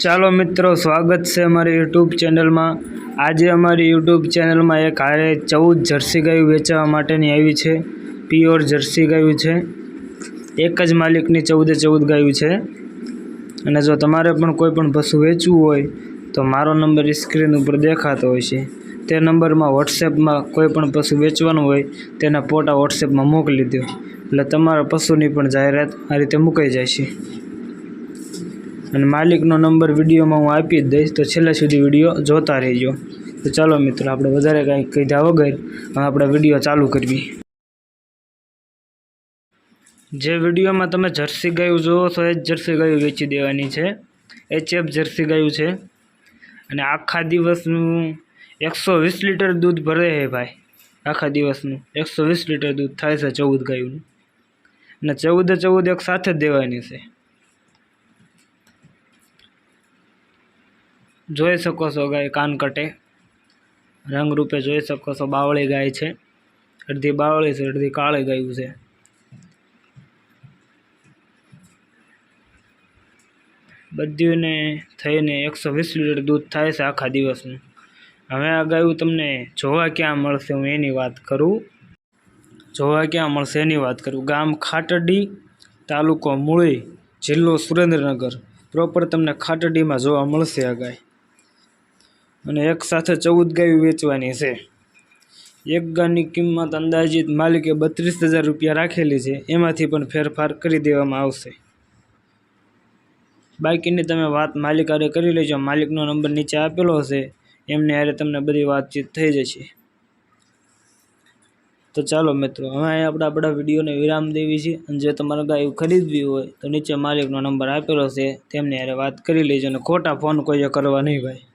ચાલો મિત્રો, સ્વાગત છે અમારી યુટ્યુબ ચેનલમાં આજે અમારી યુટ્યુબ ચેનલમાં એક હારે ચૌદ જર્સી ગાયું વેચવા માટેની આવી છે. પ્યોર જર્સી ગાયું છે. એક જ માલિકની ચૌદે ચૌદ ગાયું છે. અને જો તમારે પણ કોઈ પણ પશુ વેચવું હોય, તો મારો નંબર સ્ક્રીન ઉપર દેખાતો હોય છે. તે નંબરમાં વોટ્સએપમાં કોઈ પણ પશુ વેચવાનું હોય, તેના ફોટા વોટ્સએપમાં મોકલી દો એટલે તમારા પશુની પણ જાહેરાત આ રીતે મૂકાઈ જાય છે. અને માલિકનો નંબર વિડીયોમાં હું આપી જ દઈશ, તો છેલ્લા સુધી વીડિયો જોતા રહેજો. તો ચાલો મિત્રો, આપણે વધારે કાંઈ કીધા વગર આપણે વીડિયો ચાલુ કરવી. જે વિડીયોમાં તમે જર્સી ગાયું જુઓ છો, એ જ જર્સી ગાયું વેચી દેવાની છે. એચએફ જર્સી ગાયું છે. અને આખા દિવસનું એકસો વીસ લીટર દૂધ ભરે છે ભાઈ. આખા દિવસનું એકસો વીસ લીટર દૂધ થાય છે ચૌદ ગાયુંનું. અને ચૌદે ચૌદ એક સાથે જ દેવાની છે. જોઈ શકો છો ગાય કાનકટે રંગરૂપે જોઈ શકો છો બાવળી ગાય છે. અડધી બાવળી છે, અડધી કાળી ગાયું છે. બધીને થઈને એકસો વીસ લીટર દૂધ થાય છે આખા દિવસનું. હવે આ ગાયું તમને જોવા ક્યાં મળશે હું એની વાત કરું. જોવા ક્યાં મળશે એની વાત કરું. ગામ ખાટડી, તાલુકો મૂળી, જિલ્લો સુરેન્દ્રનગર. પ્રોપર તમને ખાટડીમાં જોવા મળશે આ ગાય. અને એક સાથે ચૌદ ગાયો વેચવાની છે. એક ગાયની કિંમત અંદાજિત માલિકે બત્રીસ હજાર રૂપિયા રાખેલી છે. એમાંથી પણ ફેરફાર કરી દેવામાં આવશે. બાકીની તમે વાત માલિક કરી લેજો. માલિકનો નંબર નીચે આપેલો હશે. એમને હારે તમને બધી વાતચીત થઈ જશે. તો ચાલો મિત્રો, હવે અહીં આપણે આપણા વિડીયોને વિરામ દેવી છે. અને જે તમારે ગાયું ખરીદવી હોય, તો નીચે માલિકનો નંબર આપેલો છે તેમને હારે વાત કરી લેજો અને ખોટા ફોન કોઈએ કરવા નહીં ભાઈ.